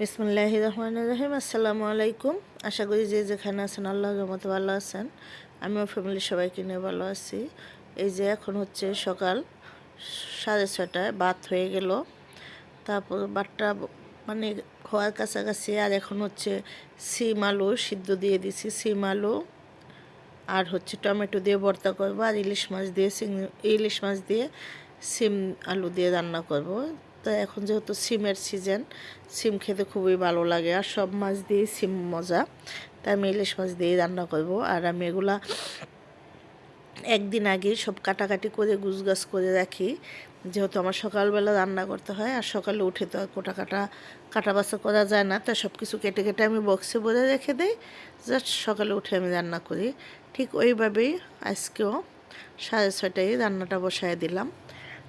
বিসমুল্লাহ রহমান রহিম। আসসালামু আলাইকুম। আশা করি যে যেখানে আছেন আল্লাহ রহমত ভালো আছেন। আমিও ফ্যামিলির সবাইকে নিয়ে ভালো আছি। এই যে এখন হচ্ছে সকাল সাড়ে ছটায় ভাত হয়ে গেল। তারপর ভাতটা মানে হওয়ার কাছাকাছি আর এখন হচ্ছে সিম আলু সিদ্ধ দিয়ে দিছি। সিম আলু আর হচ্ছে টমেটো দিয়ে ভর্তা করব আর ইলিশ মাছ দিয়ে ইলিশ মাছ দিয়ে সিম আলু দিয়ে রান্না করব। তো এখন যেহেতু সিমের সিজন, সিম খেতে খুবই ভালো লাগে। আর সব মাছ দিয়ে সিম মজা। তাই আমি ইলিশ মাছ দিয়েই রান্না করব। আর আমি এগুলা একদিন আগে সব কাটাকাটি করে, গুছগাছ করে রাখি। যেহেতু আমার সকালবেলা রান্না করতে হয়, আর সকালে উঠে তো আর কোটা কাটা কাটা বাছা করা যায় না। তাই সব কিছু কেটে কেটে আমি বক্সে ভরে রেখে দিই। জাস্ট সকালে উঠে আমি রান্না করি। ঠিক ওইভাবেই আজকেও সাড়ে ছয়টায় রান্নাটা বসায় দিলাম।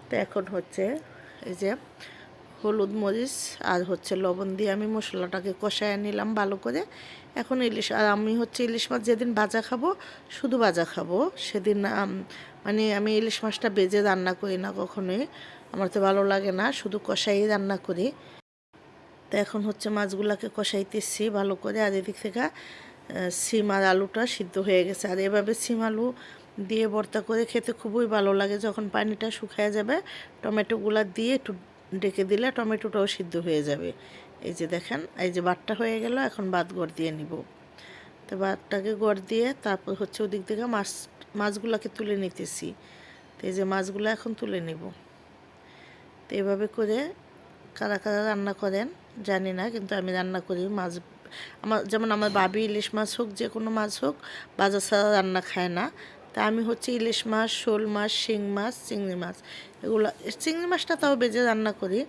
তো এখন হচ্ছে এই যে হলুদ মরিচ আর হচ্ছে লবণ দিয়ে আমি মশলাটাকে কষায় নিলাম ভালো করে। এখন ইলিশ, আর আমি হচ্ছে ইলিশ মাছ যেদিন ভাজা খাব, শুধু ভাজা খাব, সেদিন মানে আমি ইলিশ মাছটা বেজে রান্না করি না কখনোই। আমার তো ভালো লাগে না, শুধু কষাই রান্না করি। তো এখন হচ্ছে মাছগুলোকে কষাইতেছি ভালো করে, আর এদিক থেকে সিম আর আলুটা সিদ্ধ হয়ে গেছে। আর এভাবে সিম আলু দিয়ে ভর্তা করে খেতে খুবই ভালো লাগে। যখন পানিটা শুকায় যাবে, টমেটোগুলো দিয়ে একটু ডেকে দিলে টমেটোটাও সিদ্ধ হয়ে যাবে। এই যে দেখেন, এই যে বাটটা হয়ে গেল, এখন বাদ গড় দিয়ে নিব। তো বাদটাকে গড় দিয়ে তারপর হচ্ছে ওদিক থেকে মাছ, মাছগুলোকে তুলে নিতেছি। তো এই যে মাছগুলো এখন তুলে নিব। তো এভাবে করে কারা কারা রান্না করেন, জানি না, কিন্তু আমি রান্না করি মাছ। আমার, যেমন আমার বাবি ইলিশ মাছ হোক যে কোনো মাছ হোক, বাজার ছাড়া রান্না খায় না। তা আমি হচ্ছে ইলিশ মাছ, শোল মাছ, শিং মাছ, চিংড়ি মাছ। এগুলো, চিংড়ি মাছটা তাও বেজে রান্না করি,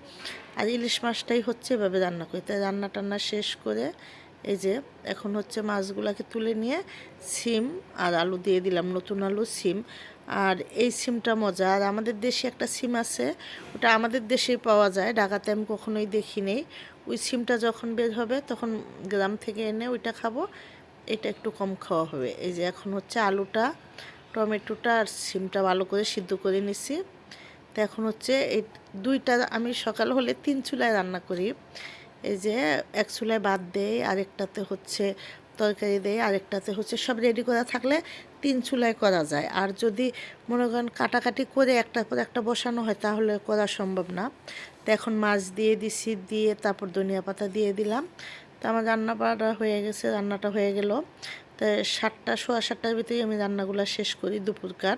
আর ইলিশ মাছটাই হচ্ছে এভাবে রান্না করি। তাই রান্না টান্না শেষ করে এই যে এখন হচ্ছে মাছগুলোকে তুলে নিয়ে সিম আর আলু দিয়ে দিলাম, নতুন আলু সিম। আর এই সিমটা মজা, আর আমাদের দেশে একটা সিম আছে, ওটা আমাদের দেশেই পাওয়া যায়, ঢাকাতে আমি কখনোই দেখি নেই ওই সিমটা যখন বের হবে তখন গ্রাম থেকে এনে ওইটা খাব, এটা একটু কম খাওয়া হবে। এই যে এখন হচ্ছে আলুটা টমেটোটা আর সিমটা ভালো করে সিদ্ধ করে নিছি। তো এখন হচ্ছে এই দুইটা আমি সকাল হলে তিন চুলায় রান্না করি। এই যে এক চুলায় ভাত দেয় আরেকটাতে হচ্ছে তরকারি দেয় আরেকটাতে হচ্ছে সব রেডি করা থাকলে তিন চুলায় করা যায়। আর যদি মনে করেন কাটাকাটি করে একটার পর একটা বসানো হয় তাহলে করা সম্ভব না। তো এখন মাছ দিয়ে দিছি, দিয়ে তারপর ধনিয়া পাতা দিয়ে দিলাম। তো আমার রান্না বাড়া হয়ে গেছে, রান্নাটা হয়ে গেল। তো সাতটা, সোয়া সাতটার ভিতরেই আমি রান্নাগুলো শেষ করি দুপুরকার।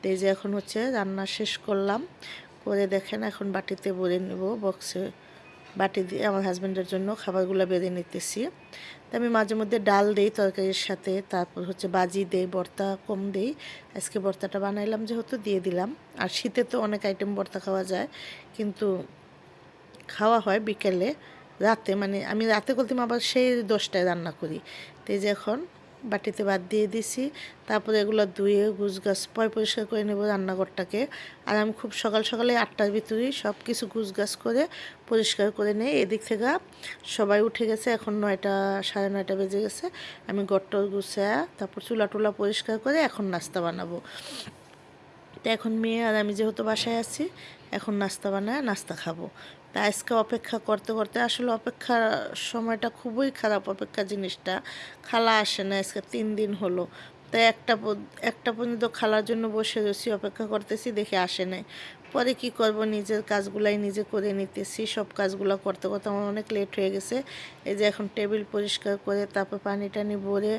তো যে এখন হচ্ছে রান্না শেষ করলাম, করে দেখেন এখন বাটিতে ভরে নেব বক্সে বাটি দিয়ে আমার হাজব্যান্ডের জন্য খাবারগুলো বেঁধে নিতেছি। তো আমি মাঝে মধ্যে ডাল দিই তরকারির সাথে, তারপর হচ্ছে বাজি দেই ভর্তা কম দেই। আজকে ভর্তাটা বানাইলাম যেহেতু দিয়ে দিলাম। আর শীতে তো অনেক আইটেম ভর্তা খাওয়া যায়, কিন্তু খাওয়া হয় বিকেলে, রাতে মানে আমি রাতে করতে আবার সেই দশটায় রান্না করি। তো যে এখন বাটিতে বাদ দিয়ে দিছি। তারপরে এগুলো ধুয়ে গুছ গাছ পয় পরিষ্কার করে নেব রান্নাঘরটাকে। আর আমি খুব সকাল সকালে আটটার ভিতরেই সব কিছু গুছ গাছ করে পরিষ্কার করে নেই। এদিক থেকে সবাই উঠে গেছে, এখন নয়টা, সাড়ে নয়টা বেজে গেছে। আমি গট্টর গুছায়া তারপর চুলা টুলা পরিষ্কার করে এখন নাস্তা বানাবো। তো এখন মেয়ে আর আমি যেহেতু বাসায় আছি, এখন নাস্তা বানায় নাস্তা খাব। তা আজকে অপেক্ষা করতে করতে আসলে অপেক্ষার সময়টা খুবই খারাপ অপেক্ষা জিনিসটা। খালা আসে না, আজকে তিন দিন হলো। তাই একটা একটা পর্যন্ত খালার জন্য বসে রয়েছি, অপেক্ষা করতেছি, দেখে আসে নাই। পরে কি করব? নিজের কাজগুলাই নিজে করে নিতেছি, সব কাজগুলো করতে করতে আমার অনেক লেট হয়ে গেছে। এই যে এখন টেবিল পরিষ্কার করে তারপর পানি টানি ভরে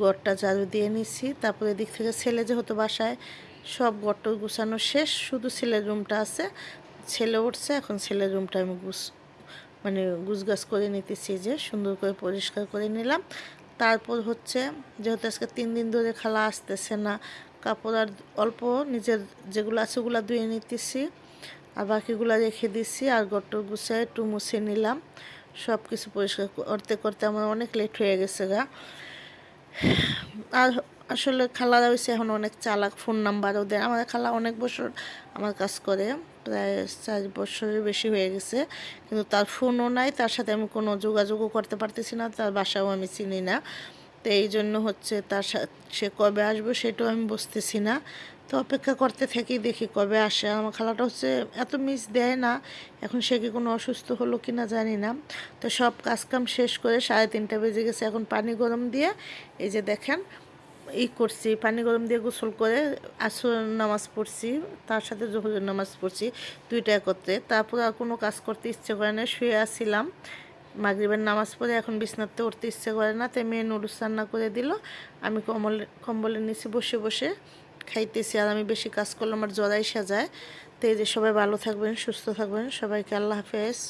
গড়টা ঝাড়ু দিয়ে নিছি তারপরে এদিক থেকে ছেলে যেহেতু বাসায়, সব গট্ট গুছানো শেষ, শুধু ছেলের রুমটা আছে। ছেলে উঠছে, এখন ছেলের রুমটা আমি গুছ মানে গুছগাছ করে নিতেছি যে সুন্দর করে পরিষ্কার করে নিলাম। তারপর হচ্ছে যেহেতু আজকে তিন দিন ধরে খালা আসতেছে না, কাপড় আর অল্প নিজের যেগুলো আছে ওগুলো ধুয়ে নিতেছি, আর বাকিগুলো রেখে দিছি আর গট্ট গুছায় একটু মুছে নিলাম। সব কিছু পরিষ্কার করতে করতে আমার অনেক লেট হয়ে গেছে গা। আর আসলে খালারা হয়েছে এখন অনেক চালাক ফোন নাম্বার ওদের আমাদের খালা অনেক বছর আমার কাজ করে, প্রায় চার বছরের বেশি হয়ে গেছে। কিন্তু তার ফোনও নাই, তার সাথে আমি কোনো যোগাযোগও করতে পারতেছি না, তার বাসাও আমি চিনি না। তো এই জন্য হচ্ছে তার সে কবে আসবে সেটাও আমি বুঝতেছি না। তো অপেক্ষা করতে থাকি, দেখি কবে আসে। আমার খালাটা হচ্ছে এত মিস দেয় না, এখন সে কি কোনো অসুস্থ হলো কি না জানি না। তো সব কাজকাম শেষ করে সাড়ে তিনটা বেজে গেছে, এখন পানি গরম দিয়ে, এই যে দেখেন ই করছি, পানি গরম দিয়ে গোসল করে আসর নামাজ পড়ছি, তার সাথে জহুরের নামাজ পড়ছি দুইটা একত্রে। তারপর আর কোনো কাজ করতে ইচ্ছে করে না, শুয়ে আসছিলাম মাগরিবের নামাজ পড়ে এখন বিছনাতে উঠতে ইচ্ছে করে না, তাই মেয়ে নুডলস রান্না করে দিল। আমি কম্বল কম্বলের নিচে বসে বসে খাইতেছি আর আমি বেশি কাজ করলে আমার জ্বরাই সাজায় তো এই যে সবাই ভালো থাকবেন, সুস্থ থাকবেন, সবাইকে আল্লাহ হাফেজ।